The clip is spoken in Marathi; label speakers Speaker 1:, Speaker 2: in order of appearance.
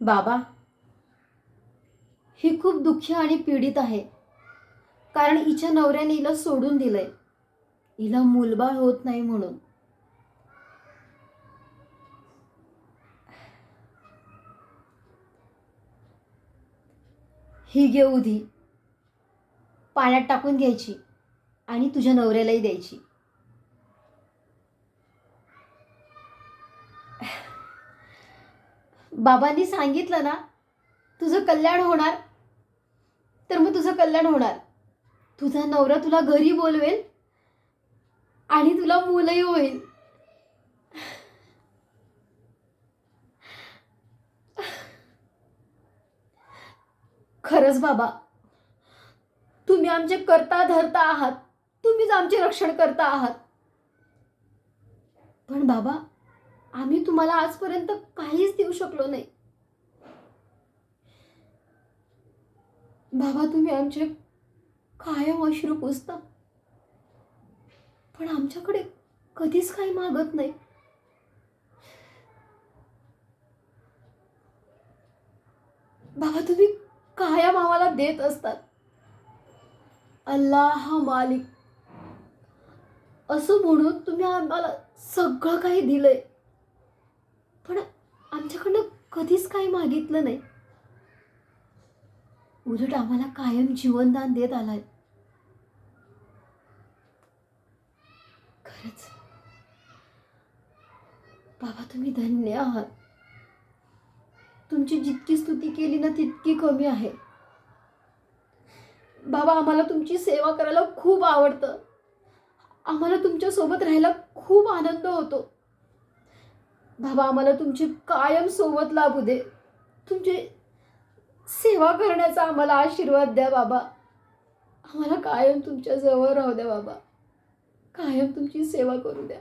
Speaker 1: बाबा ही खूप दुःखी आणि पीडित आहे. कारण हिच्या नवऱ्याने हिला सोडून दिलंय. हिला मूलबाळ होत नाही म्हणून. ही घे उधी पाण्यात टाकून घ्यायची आणि तुझ्या नवऱ्यालाही द्यायची. बाबांनी सांगितलं ना तुझं कल्याण होणार. तर मग तुझं कल्याण होणार. तुझा नवरा तुला घरी बोलवेल आणि तुला मुलंही होईल. खरंच बाबा तुम्ही आमचे करता धरता आहात. तुम्हीच आमचे रक्षण करता आहात. पण बाबा आम्ही तुम्हाला आजपर्यंत काहीच देऊ शकलो नाही. बाबा तुम्ही आमचे कायम अश्रू पुसता. पण आमच्याकडे कधीच काही मागत नाही. बाबा तुम्ही कायम आम्हाला देत असतात. अल्लाह मालिक. असं म्हणून तुम्ही आम्हाला सगळं काही दिलंय. पण आमच्याकडनं कधीच काही मागितलं नाही. उलट आम्हाला कायम जीवनदान देत आलाय. खरंच. बाबा तुम्ही धन्य आहात. तुमची जितकी स्तुती केली ना तितकी कमी आहे. बाबा आम्हाला तुमची सेवा करायला खूप आवडतं. आम्हाला तुमच्यासोबत राहायला खूप आनंद होतो. बाबा आम्हाला तुमची कायम सोबत लाभू दे. तुमची सेवा करण्याचा आम्हाला आशीर्वाद द्या बाबा. आम्हाला कायम तुमच्या जवळ राहू द्या बाबा. कायम तुमची सेवा करू द्या.